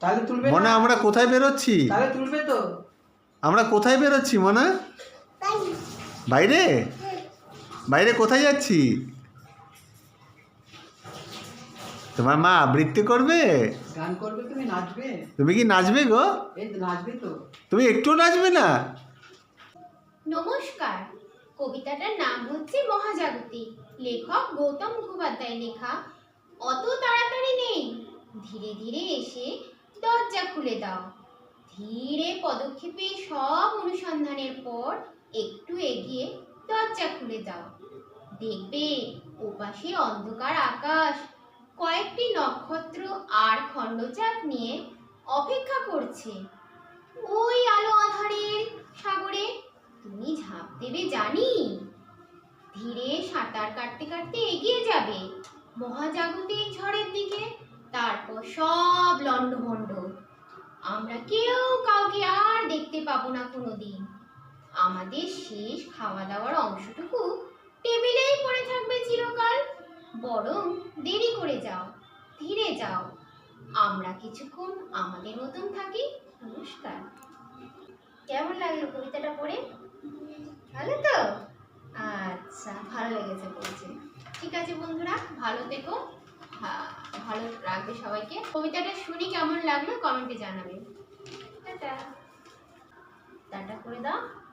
তাহলে তুলবে মনে আমরা কোথায় বেরোচ্ছি? তাহলে তুলবে তো। আমরা কোথায় বেরোচ্ছি মনে? বাইরে? বাইরে কোথায় যাচ্ছি? তোমার মা আবৃত্তি করবে? গান করবে তুমি নাচবে। তুমি কি নাচবে গো? এই নাচবে তো। তুমি একটু নাচবে না? নমস্কার। কবিতাটার নাম হচ্ছে মহাজাগতিক। লেখক গৌতম মুখোপাধ্যায় লেখা খুলে দাও। ধীরে পদক্ষেপে সব অনুসন্ধানের পর একটু এগিয়ে দরজা খুলে দাও। দেখবে ওপাশে অন্ধকার আকাশ। কয়েকটি নক্ষত্র আর খণ্ডচাঁদ নিয়ে অপেক্ষা করছে। ওই আলো আধারের সাগরে তুমি ঝাঁপ দেবে জানি। ধীরে সাঁতার কাটতে কাটতে এগিয়ে যাবে। মহাজাগতিক ঝড়ের দিকে, তারপর সব লণ্ডভণ্ড। আমরা কেউ কাউকে আর দেখতে পাবো না কোনোদিন। আমাদের শেষ খাওয়া দাওয়ার অংশটুকু টেবিলেই পড়ে থাকবে চিরকাল। বরং দেরি করে যাও, ধীরে যাও। আমরা কিছুক্ষণ আমাদের মতন থাকি। নমস্কার। কেমন লাগল কবিতাটা পড়ে? ভালো তো? আচ্ছা ভালো লেগেছে বলছে ঠিক আছে বন্ধুরা, ভালো থেকো। ভালো রাখবে সবাইকে। কবিতাটা শুনি কেমন লাগল? কমেন্টে জানাবে টাটা। টাটা করে দাও।